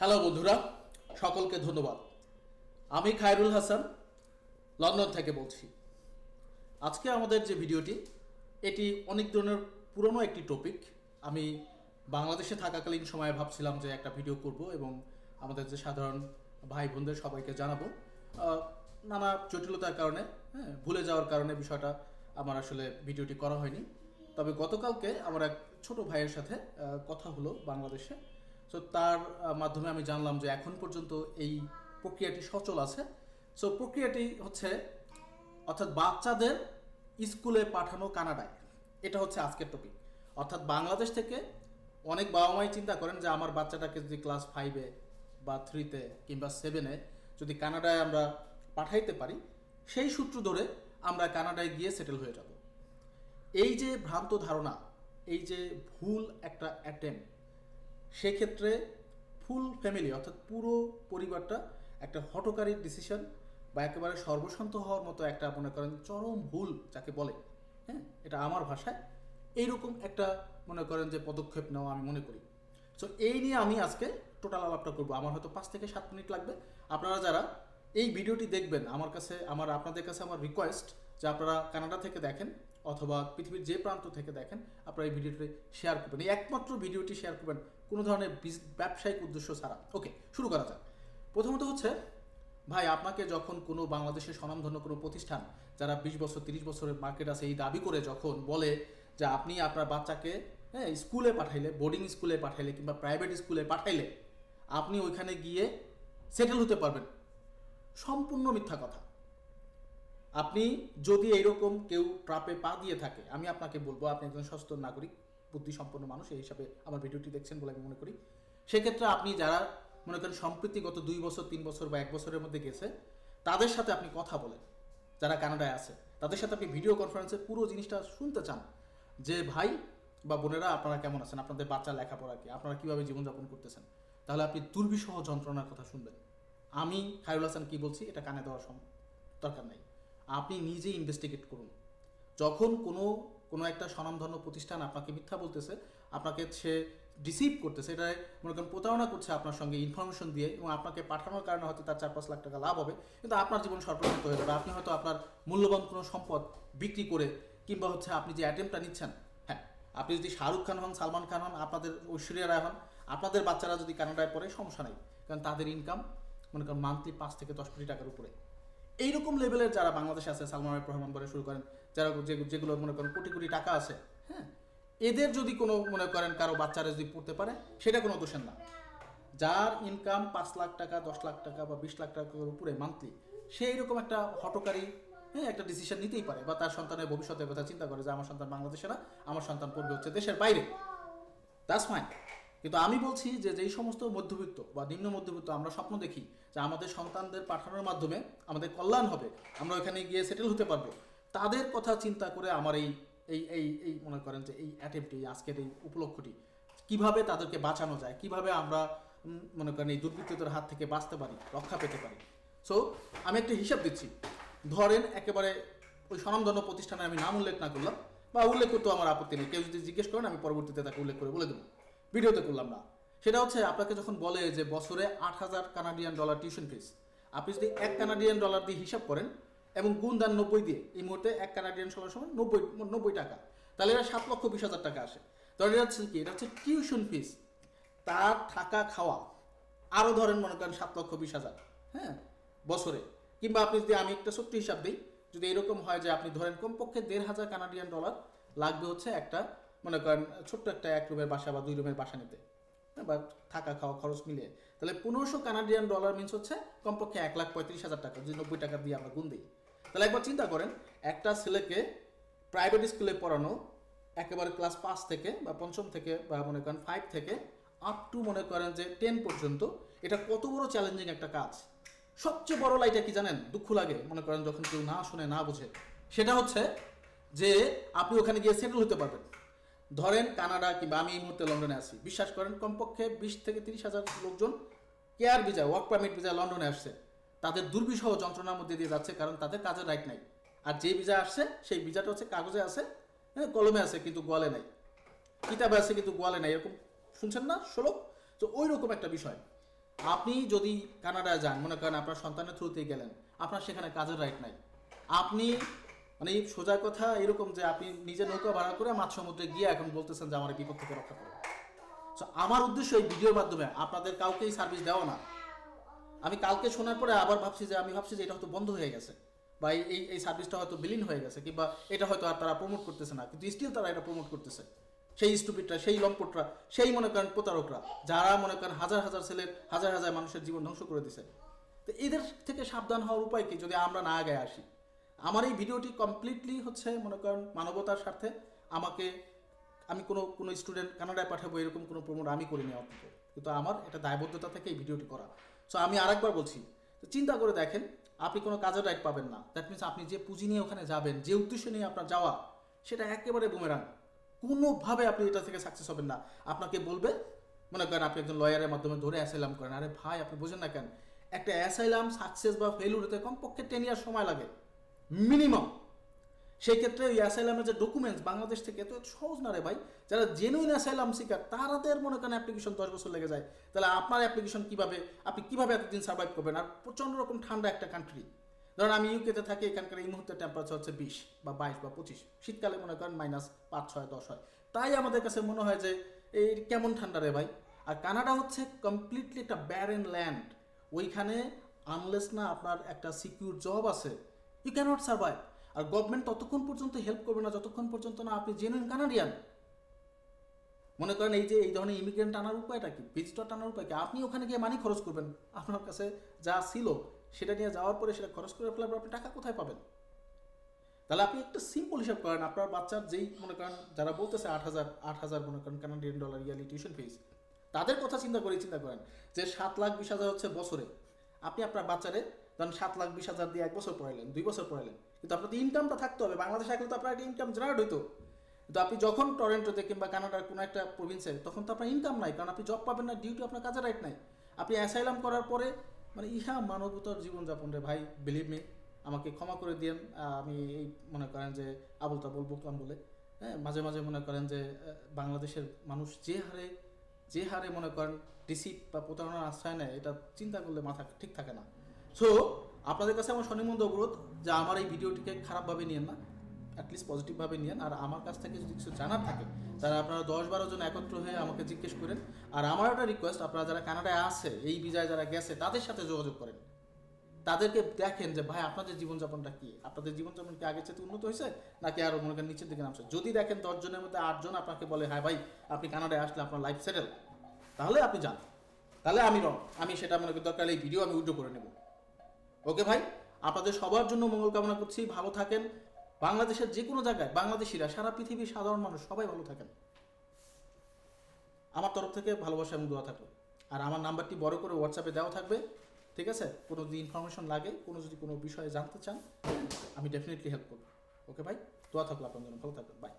Hello বন্ধুরা। সকলকে ধন্যবাদ। আমি খায়রুল হাসান, লন্ডন থেকে বলছি। আজকে আমাদের যে ভিডিওটি, এটি অনেক ধরনের পুরনো একটি টপিক আমি বাংলাদেশে থাকাকালীন সময়ে ভাবছিলাম যে একটা ভিডিও করব এবং আমাদের যে সাধারণ ভাই বোনদের সবাইকে জানাব। নানা জটিলতার কারণে হ্যাঁ ভুলে যাওয়ার কারণে বিষয়টা আমার আসলে ভিডিওটি করা হয়নি। তবে গতকালকে আমার এক ছোট ভাইয়ের সাথে কথা হলো বাংলাদেশে। সো তার মাধ্যমে আমি জানলাম যে এখন পর্যন্ত এই প্রক্রিয়াটি সচল আছে। সো প্রক্রিয়াটি হচ্ছে, অর্থাৎ বাচ্চাদের স্কুলে পাঠানো কানাডায়। এটা হচ্ছে আজকের টপিক অর্থাৎ বাংলাদেশ থেকে অনেক বাবা মাই চিন্তা করেন যে আমার বাচ্চাটাকে যদি ক্লাস ফাইভে বা থ্রিতে কিংবা সেভেনে যদি কানাডায় আমরা পাঠাইতে পারি, সেই সূত্র ধরে আমরা কানাডায় গিয়ে সেটেল হয়ে যাব। এই যে ভ্রান্ত ধারণা, এই যে ভুল একটা অ্যাটেম্প সেক্ষেত্রে ফুল ফ্যামিলি, অর্থাৎ পুরো পরিবারটা একটা হটকারী ডিসিশন বা একেবারে সর্বশান্ত হওয়ার মতো একটা মনে করেন চরম ভুল যাকে বলে হ্যাঁ? এটা আমার ভাষায় এইরকম একটা মনে করেন যে পদক্ষেপ নেওয়া আমি মনে করি। সো এই নিয়ে আমি আজকে টোটাল আলাপটা করব। আমার হয়তো পাঁচ থেকে সাত মিনিট লাগবে। আপনারা যারা এই ভিডিওটি দেখবেন, আমার কাছে, আমার, আপনাদের কাছে আমার রিকোয়েস্ট যে আপনারা কানাডা থেকে দেখেন অথবা পৃথিবীর যে প্রান্ত থেকে দেখেন, আপনারা এই ভিডিওটি শেয়ার করবেন। এই একমাত্র ভিডিওটি শেয়ার করবেন কোনো ধরনের ব্যবসায়িক উদ্দেশ্য ছাড়া। ওকে শুরু করা যাক। প্রথমত হচ্ছে, ভাই, আপনাকে যখন কোনো বাংলাদেশের স্বনামধন্য কোনো প্রতিষ্ঠান, যারা বিশ বছর, তিরিশ বছরের মার্কেট আছে, এই দাবি করে যখন বলে যে আপনি আপনার বাচ্চাকে হ্যাঁ স্কুলে পাঠাইলে বোর্ডিং স্কুলে পাঠাইলে কিংবা প্রাইভেট স্কুলে পাঠাইলে, আপনি ওইখানে গিয়ে সেটেল হতে পারবেন। সম্পূর্ণ মিথ্যা কথা। আপনি যদি এইরকম কেউ ট্রাপে পা দিয়ে থাকে, আমি আপনাকে বলব, আপনি একজন সচেতন নাগরিক বুদ্ধি সম্পন্ন মানুষ, এই হিসাবে আমার ভিডিওটি দেখছেন বলে আমি মনে করি। সেক্ষেত্রে আপনি যারা মনে করেন সম্প্রতি গত দুই বছর, তিন বছর বা এক বছরের মধ্যে গেছে, তাদের সাথে আপনি কথা বলেন। যারা কানাডায় আছে, তাদের সাথে আপনি ভিডিও কনফারেন্সে পুরো জিনিসটা শুনতে চান যে, ভাই বা বোনেরা, আপনারা কেমন আছেন? আপনাদের বাচ্চা লেখাপড়া কি? আপনারা কীভাবে জীবনযাপন করতেছেন? তাহলে আপনি দুর্বিষহ যন্ত্রণার কথা শুনবেন। আমি খায়রুল হাসান কি বলছি? এটা কানে দেওয়ার দরকার নাই। আপনি নিজেই ইনভেস্টিগেট করুন। যখন কোনো কোনো একটা স্বনামধন্য প্রতিষ্ঠান আপনাকে মিথ্যা বলতেছে, আপনাকে সে ডিসিভ করতেছে এটা মনে করেন প্রতারণা করছে আপনার সঙ্গে ইনফরমেশন দিয়ে এবং আপনাকে পাঠানোর কারণে হয়তো তার চার পাঁচ লাখ টাকা লাভ হবে, কিন্তু আপনার জীবন সর্বনিত হয়ে যাবে। আপনি হয়তো আপনার মূল্যবান কোনো সম্পদ বিক্রি করে কিংবা হচ্ছে আপনি যে অ্যাটেম্পটা নিচ্ছেন হ্যাঁ আপনি যদি শাহরুখ খান হন, সালমান খান হন, আপনাদের ঐশ্বরিয়া রায় হন, আপনাদের বাচ্চারা যদি কানাডায় পড়ে, সমস্যা নেই, কারণ তাদের ইনকাম মনে করেন মান্থলি পাঁচ থেকে দশ কোটি টাকার উপরে। এইরকম লেভেলের যারা বাংলাদেশে আছে, সালমান রহমান বলে শুরু করেন, যারা যেগুলো মনে করেন কোটি কোটি টাকা আছে হ্যাঁ? এদের যদি কোনো মনে করেন কারও বাচ্চারা যদি পড়তে পারে, সেটা কোনো দোষের না। যার ইনকাম পাঁচ লাখ টাকা, দশ লাখ টাকা বা বিশ লাখ টাকার উপরে মান্থলি সে এরকম একটা হটকারী হ্যাঁ একটা ডিসিশন নিতেই পারে বা তার সন্তানের ভবিষ্যতের কথা চিন্তা করে যে, আমার সন্তান বাংলাদেশে না, আমার সন্তান পড়বে হচ্ছে দেশের বাইরে। দ্যাটস ফাইন কিন্তু আমি বলছি যে যেই সমস্ত মধ্যবিত্ত বা নিম্ন মধ্যবিত্ত আমরা স্বপ্ন দেখি যে আমাদের সন্তানদের পাঠানোর মাধ্যমে আমাদের কল্যাণ হবে, আমরা ওখানে গিয়ে সেটেল হতে পারব, তাদের কথা চিন্তা করে আমার এই এই এই এই মনে করেন যে এই অ্যাটেম্পটি আজকের এই উপলক্ষটি কীভাবে তাদেরকে বাঁচানো যায়, কীভাবে আমরা মনে করেন এই দুর্বৃত্তদের হাত থেকে বাঁচতে পারি, রক্ষা পেতে পারি। সো আমি একটা হিসাব দিচ্ছি। ধরেন একেবারে ওই স্বনামধন্য প্রতিষ্ঠানে আমি নাম উল্লেখ না করলাম বা উল্লেখ করতেও আমার আপত্তি নেই। কেউ যদি জিজ্ঞেস করেন, আমি পরবর্তীতে তাকে উল্লেখ করে বলে দেবো। ভিডিওতে করলাম না। সেটা হচ্ছে আপনাকে যখন বলে যে বছরে আট হাজার কানাডিয়ান ডলার টিউশন ফিস আপনি যদি এক কানাডিয়ান ডলার দিয়ে হিসাব করেন এবং গুণ দান নব্বই দিয়ে, এই মুহূর্তে এক কানাডিয়ান ডলার সমান নব্বই নব্বই টাকা। তাহলে এটা সাত লক্ষ বিশ হাজার টাকা আসে। তাহলে এটা হচ্ছে কি? এটা হচ্ছে টিউশন ফিস তার থাকা খাওয়া আরও ধরেন মনে করেন সাত লক্ষ বিশ হাজার হ্যাঁ বছরে। কিংবা আপনি যদি আমি একটা ছোট্ট হিসাব দিই, যদি এরকম হয় যে আপনি ধরেন কমপক্ষে দেড় হাজার কানাডিয়ান ডলার লাগবে হচ্ছে একটা মনে করেন ছোট্ট একটা এক রুমের বাসা বা দুই রুমের বাসা নিতে। হ্যাঁ, বা থাকা খাওয়া খরচ মিলিয়ে। তাহলে পনেরোশো কানাডিয়ান ডলার মিনস হচ্ছে কমপক্ষে এক লাখ পঁয়ত্রিশ হাজার টাকা যদি নব্বই টাকা দিয়ে আমরা গুণ দিই। তাহলে একবার চিন্তা করেন একটা ছেলেকে প্রাইভেট স্কুলে পড়ানো একেবারে ক্লাস পাঁচ থেকে বা পঞ্চম থেকে বা মনে করেন ফাইভ থেকে আপ টু মনে করেন যে টেন পর্যন্ত এটা কত বড় চ্যালেঞ্জিং একটা কাজ। সবচেয়ে বড় লাইটা কি জানেন? দুঃখ লাগে মনে করেন যখন কেউ না শুনে না বুঝে। সেটা হচ্ছে যে আপনি ওখানে গিয়ে সেটেল হতে পারবেন। ধরেন কানাডা কিংবা আমি এই মুহূর্তে লন্ডনে আছি। বিশ্বাস করেন, কমপক্ষে বিশ থেকে তিরিশ হাজার লোকজন কেয়ার ভিজা ওয়ার্ক পারমিট ভিজা লন্ডনে আসছে। তাদের দুর্বিষহ যন্ত্রণার মধ্যে দিয়ে যাচ্ছে কারণ তাদের কাজের রাইট নাই। আর যে ভিসা আসছে, সেই ভিসাটা হচ্ছে কাগজে আছে হ্যাঁ কলমে আছে কিন্তু গোয়ালে নাই। কিতাবে আছে কিন্তু গোয়ালে নাই, এরকম শুনছেন না ষোলো তো ওই রকম একটা বিষয়। আপনি যদি কানাডায় যান, মনে করেন আপনার সন্তানের থ্রুতেই গেলেন, আপনার সেখানে কাজের রাইট নাই। আপনি মানে এই সোজা কথা এরকম যে আপনি নিজে নৌকা ভাড়া করে মাছ সমুদ্রে গিয়ে এখন বলতেছেন যে আমার এই বিপদ থেকে রক্ষা করো So, আমার উদ্দেশ্য এই ভিডিওর মাধ্যমে আপনাদের কাউকেই সার্ভিস দেওয়া না। আমি কালকে শোনার পরে আবার ভাবছি যে আমি ভাবছি যে এটা হয়তো বন্ধ হয়ে গেছে। বা এই এই- এই সার্ভিসটা হয়তো বিলীন হয়ে গেছে কিংবা এটা হয়তো আর তারা প্রমোট করতেছে না। কিন্তু স্টিল তারা এটা প্রমোট করতেছে। সেই স্টুপিডরা সেই লম্পটরা সেই মনে করেন প্রতারকরা যারা মনে করেন হাজার হাজার ছেলের হাজার হাজার মানুষের জীবন ধ্বংস করে দিছে। তো এদের থেকে সাবধান হওয়ার উপায় কি? যদি আমরা না আগে আসি। আমার এই ভিডিওটি কমপ্লিটলি হচ্ছে, মনে করেন, মানবতার স্বার্থে। আমাকে, আমি কোনো কোনো স্টুডেন্ট কানাডায় পাঠাবো, এরকম কোনো প্রমোট আমি করিনি অন্তত। কিন্তু আমার এটা দায়বদ্ধতা থেকে এই ভিডিওটি করা। সো আমি আরেকবার বলছি চিন্তা করে দেখেন, আপনি কোনো কাজের রাইট পাবেন না। দ্যাট মিনস আপনি যে পুঁজি নিয়ে ওখানে যাবেন, যে উদ্দেশ্য নিয়ে আপনার যাওয়া, সেটা একেবারে বুমেরাং কোনোভাবে আপনি এটা থেকে সাকসেস হবেন না। আপনাকে বলবে, মনে করেন আপনি একজন লয়ারের মাধ্যমে ধরে অ্যাসাইলাম করেন। আরে ভাই, আপনি বোঝেন না কেন, একটা অ্যাসাইলাম সাকসেস বা ফেলুর হতে কমপক্ষে টেন ইয়ার সময় লাগে। মিনিমাম। সেই ক্ষেত্রে ওই অ্যাসাইলামের যে ডকুমেন্টস বাংলাদেশ থেকে এত সহজ না রে ভাই, যারা জেনুইন অ্যাসাইলাম শিকার তাদের মনে করেন অ্যাপ্লিকেশন দশ বছর লেগে যায়। তাহলে আপনার অ্যাপ্লিকেশন কীভাবে, আপনি কীভাবে এতদিন সার্ভাইভ করবেন? আর প্রচণ্ড রকম ঠান্ডা একটা কান্ট্রি ধরুন আমি ইউকেতে থাকি, এখানকার এই মুহূর্তে টেম্পারেচার হচ্ছে বিশ বা বাইশ বা পঁচিশ। শীতকালে মনে করেন মাইনাস পাঁচ, ছয়, দশ হয়। তাই আমাদের কাছে মনে হয় যে এই কেমন ঠান্ডা রে ভাই? আর কানাডা হচ্ছে কমপ্লিটলি একটা ব্যারেন ল্যান্ড ওইখানে আনলেস না আপনার একটা সিকিউর জব আছে ইউ ক্যানট সার্ভাইভ আর গভর্নমেন্ট ততক্ষণ পর্যন্ত হেল্প করবে না, যতক্ষণ পর্যন্ত না আপনি জেনুইন কানাডিয়ান মনে করেন এই যে, এই ধরনের ইমিগ্রেন্ট আনার উপায়টা কি? ভিজিটর টানার উপায় কি? আপনি ওখানে গিয়ে মানি খরচ করবেন। আপনার কাছে যা ছিল, সেটা নিয়ে যাওয়ার পরে সেটা খরচ করে ফেলার পর আপনি টাকা কোথায় পাবেন? তাহলে আপনি একটা সিম্পল হিসাব করেন, আপনার বাচ্চার যেই, মনে করেন যারা বলতেছে আট হাজার আট হাজার মনে করেন Canadian dollar yearly tuition fees তাদের কথা চিন্তা করে চিন্তা করেন যে সাত লাখ, বিশ হাজার হচ্ছে বছরে। আপনি আপনার বাচ্চারে ধরেন সাত লাখ, বিশ হাজার দিয়ে এক বছর পড়াইলেন, দুই বছর পড়াইলেন। কিন্তু আপনার ইনকামটা থাকতে হবে। বাংলাদেশে আসলে তো আপনার একটা ইনকাম জেনারেট হইতো। কিন্তু আপনি যখন টরেন্টোতে কিংবা কানাডার কোনো একটা প্রভিন্সে তখন তো আপনার ইনকাম নাই। কারণ আপনি জব পাবেন না ডিউটি আপনার কাজে রাইট নাই। আপনি অ্যাসাইলাম করার পরে মানে ইহা মানবতার জীবনযাপন রে ভাই বিলিভ মি আমাকে ক্ষমা করে দিয়েন। আমি এই মনে করেন যে আবুল তাবুল বকলাম বলে। হ্যাঁ মাঝে মাঝে মনে করেন যে বাংলাদেশের মানুষ যে হারে যে হারে মনে করেন ডিসিপ বা প্রতারণার আশ্রয় নেয়, এটা চিন্তা করলে মাথা ঠিক থাকে না। সো আপনাদের কাছে আমার স্বনিমন্দ অনুরোধ যে আমার এই ভিডিওটিকে খারাপভাবে নিয়েন না অ্যাটলিস্ট পজিটিভভাবে নিয়েন। আর আমার কাছ থেকে যদি কিছু জানার থাকে তারা আপনারা দশ বারো জন একত্র হয়ে আমাকে জিজ্ঞেস করেন। আর আমার একটা রিকোয়েস্ট আপনারা যারা কানাডায় আছে, এই বিজায় যারা গেছে, তাদের সাথে যোগাযোগ করেন। তাদেরকে দেখেন যে, ভাই, আপনাদের জীবনযাপনটা কি? আপনাদের জীবনযাপন কি আগের চেয়ে উন্নত হয়েছে? নাকি আরও মনে করেন নিচের দিকে নামছে? যদি দেখেন দশজনের মধ্যে আটজন আপনাকে বলে হ্যাঁ ভাই, আপনি কানাডায় আসলে আপনার লাইফ সেটেল তাহলে আপনি যান। তাহলে আমি রং, আমি সেটা মনে করি দরকার এই ভিডিও আমি উইড্রো করে নেব। ওকে ভাই, আপনাদের সবার জন্য মঙ্গল কামনা করছি, ভালো থাকেন। বাংলাদেশের যে কোনো জায়গায়, বাংলাদেশিরা, সারা পৃথিবীর সাধারণ মানুষ, সবাই ভালো থাকেন। আমার তরফ থেকে ভালোবাসা এবং দোয়া থাকবে আর আমার নাম্বারটি বড় করে হোয়াটসঅ্যাপে দেওয়া থাকবে, ঠিক আছে? কোনো যদি ইনফরমেশন লাগে, কোনো যদি কোনো বিষয়ে জানতে চান, আমি ডেফিনেটলি হেল্প করব। ওকে ভাই, দোয়া থাকল আপনার জন্য, ভালো থাকবেন বাই